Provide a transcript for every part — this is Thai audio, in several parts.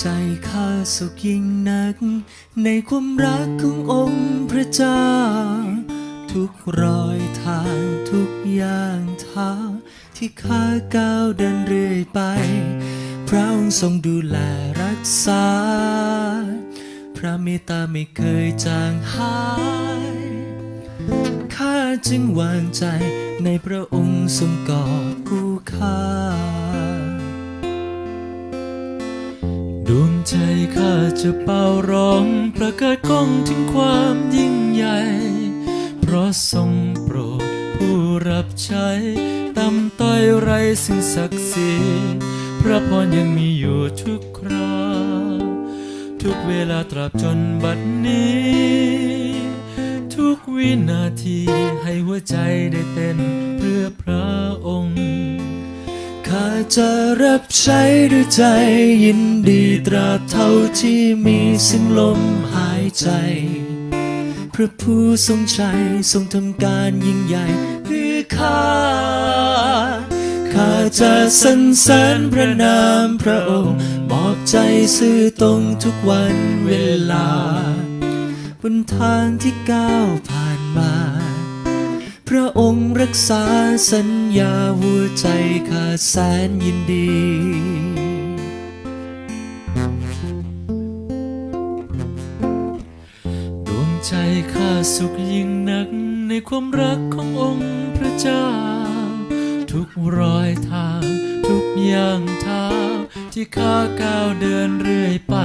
ใจข้าสุขยิ่งนัก ในความรักขององค์พระเจ้า ทุกรอยทางทุกอย่างเท้า ที่ข้าก้าวเดินเรื่อยไป พระองค์ทรงดูแลรักษา พระเมตตาไม่เคยจางหายข้าจึงวางใจในพระองค์ทรงกอบกู้ข้า ใจข้าจะเป่าร้องประกาศก้องถึงความยิ่งใหญ่ เพราะทรงโปรดผู้รับใช้ต่ำต้อยไรสิ่งศักดิ์สิทธิ์พระพรยังมีอยู่ทุกคราทุกเวลาตราบจนบัดนี้ ทุกวินาทีให้หัวใจได้เต้นเพื่อพระ จะรับใช้ด้วยใจยินดีตราเท่าที่มีซึ่งลมหายใจ พระผู้ทรงชัยทรงทำการยิ่งใหญ่เพื่อข้า ข้าจะสรรเสริญพระนามพระองค์มอบใจซื่อตรงทุกวันเวลา บนทางที่ก้าวผ่าน พระองค์รักษาสัญญาหัวใจข้าแสนยินดีดวงใจข้าสุขยิ่งนักในความรักขององค์พระเจ้า ทุกรอยทางทุกอย่างเท้าที่ข้าก้าวเดินเรื่อยไป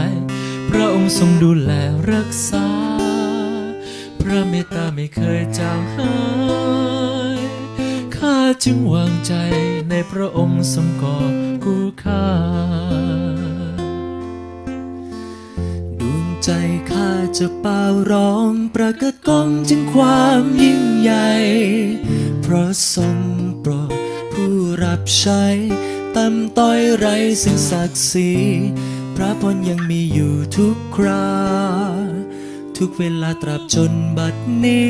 พระองค์ทรงดูแลรักษา พระเมตตาไม่เคยจางหาย ข้าจึงวางใจในพระองค์ทรงกอกู้ข้าดวงใจข้าจะเป่าร้องประกาศก้องถึงความยิ่งใหญ่ เพราะทรงโปรดผู้รับใช้ต่ำต้อยไรสิ่งศักดิ์ศรีพระพรยังมีอยู่ทุกครา ทุกเวลาตราบจนบัดนี้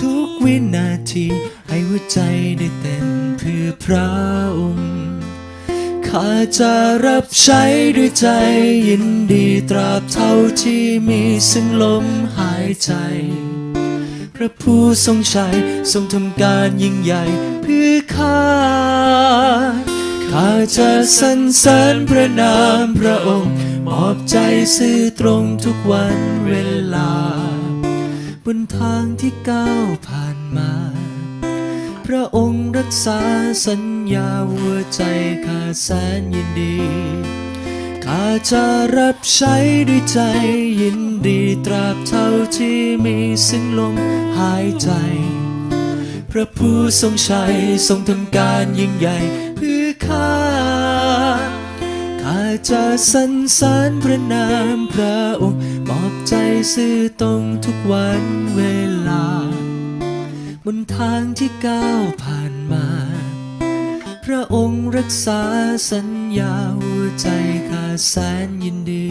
ทุกวินาที ให้หัวใจได้เต้นเพื่อพระองค์ข้าจะรับใช้ด้วยใจยินดีตราบเท่าที่มีซึ่งลมหายใจ พระผู้ทรงชัยทรงทำการยิ่งใหญ่เพื่อข้าข้าจะสรรเสริญพระนามพระองค์ มอบใจซื่อตรงทุกวันเวลา บนทางที่ก้าวผ่านมา พระองค์รักษาสัญญาหัวใจข้าแสนยินดีข้าจะรับใช้ด้วยใจยินดีตราบเท่าที่มีสิ้นลมหายใจ พระผู้ทรงชัยทรงทำการยิ่งใหญ่เพื่อ จะสรรเสริญพระนามพระองค์มอบใจซื่อตรงทุกวันเวลา บนทางที่ก้าวผ่านมา พระองค์รักษาสัญญาหัวใจข้าแสนยินดี